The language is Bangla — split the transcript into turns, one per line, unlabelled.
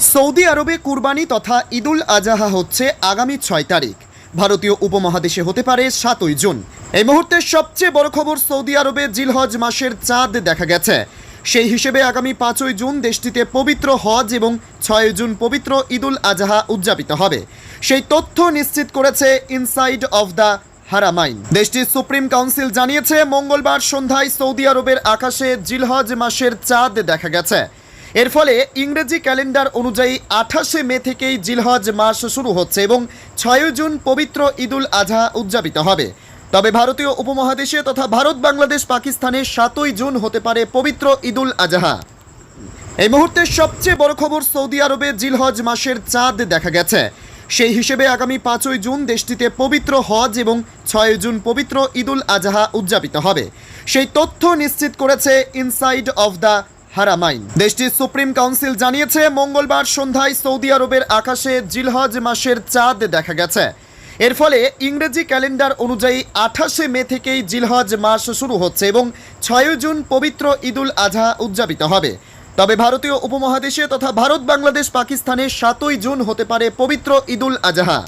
সৌদি আরবে কুরবানি তথা ঈদুল আজাহা হচ্ছে আগামী ছয় তারিখ। ভারতীয় উপমহাদেশে হতে পারে সাতই জুন। এই মুহূর্তে সবচেয়ে বড় খবর সৌদি আরবে জিলহজ মাসের চাঁদ দেখা গেছে। সেই হিসেবে আগামী পাঁচই জুন দেশটিতে পবিত্র হজ এবং ছয় জুন পবিত্র ঈদুল আজহা উদযাপিত হবে। সেই তথ্য নিশ্চিত করেছে ইনসাইড অফ দ্য হারামাইন। দেশটির সুপ্রিম কাউন্সিল জানিয়েছে, মঙ্গলবার সন্ধ্যায় সৌদি আরবের আকাশে জিলহজ মাসের চাঁদ দেখা গেছে। এর ফলে ইংরেজি ক্যালেন্ডার অনুযায়ী আঠাশে মে থেকেই জিলহজ মাস শুরু হচ্ছে এবং ছয় জুন পবিত্র ঈদুল আজহা উদযাপিত হবে। তবে ভারতীয় উপমহাদেশে তথা ভারত, বাংলাদেশ, পাকিস্তানে সাতই জুন হতে পারে পবিত্র ঈদুল আজহা। এই মুহূর্তে সবচেয়ে বড় খবর সৌদি আরবে জিলহজ মাসের চাঁদ দেখা গেছে। সেই হিসেবে আগামী পাঁচই জুন দেশটিতে পবিত্র হজ এবং ছয় জুন পবিত্র ঈদুল আজহা উদযাপিত হবে। সেই তথ্য নিশ্চিত করেছে ইনসাইড অফ দ্য হারামাইন দেশটির সুপ্রিম কাউন্সিল জানিয়েছে, মঙ্গলবার সন্ধ্যায় সৌদি আরবের আকাশে জিলহজ মাসের চাঁদ দেখা গেছে। এর ফলে ইংরেজি ক্যালেন্ডার অনুযায়ী আঠাশে মে থেকেই জিলহজ মাস শুরু হচ্ছে এবং ছয় জুন পবিত্র ঈদুল আজহা উদযাপিত হবে। তবে ভারতীয় উপমহাদেশে তথা ভারত, বাংলাদেশ, পাকিস্তানে সাতই জুন হতে পারে পবিত্র ঈদুল আজহা।